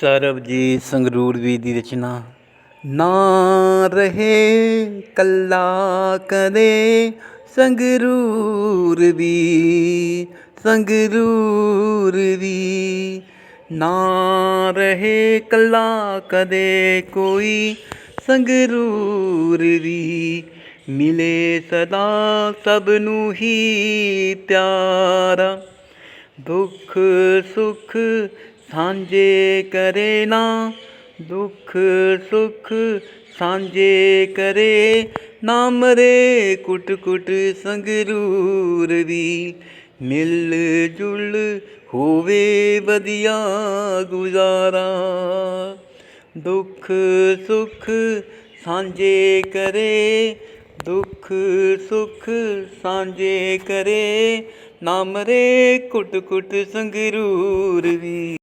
ਸਰਬਜੀਤ ਸੰਗਰੂਰ ਵੀ ਦੀ ਰਚਨਾ। ਨਾ ਰਹੇ ਕੱਲਾ ਕਦੇ ਸੰਗਰੂਰ ਵੀ ਸੰਗਰੂਰ ਵੀ ਨਾ ਰਹੇ ਕੱਲਾ ਕਦੇ ਕੋਈ ਸੰਗਰੂਰ ਵੀ ਮਿਲੇ ਸਦਾ ਸਭ ਨੂੰ ਹੀ ਪਿਆਰਾ। ਦੁੱਖ ਸੁੱਖ ਸਾਂਝੇ ਕਰੇ ਨਾ, ਦੁੱਖ, ਸੁੱਖ ਸਾਂਝੇ ਕਰੇ। ਨਾ ਮਰੇ ਕੁਟ ਕੁਟ ਸੰਗਰੂਰ ਵੀ, ਮਿਲ ਜੁਲ ਹੋਵੇ ਵਧੀਆ ਗੁਜ਼ਾਰਾ। ਦੁੱਖ, ਸੁੱਖ ਸਾਂਝੇ ਕਰੇ, ਦੁੱਖ, ਸੁੱਖ ਸਾਂਝੇ ਕਰੇ। ਨਾ ਮਰੇ ਕੁਟ ਕੁਟ ਸੰਗਰੂਰ ਵੀ।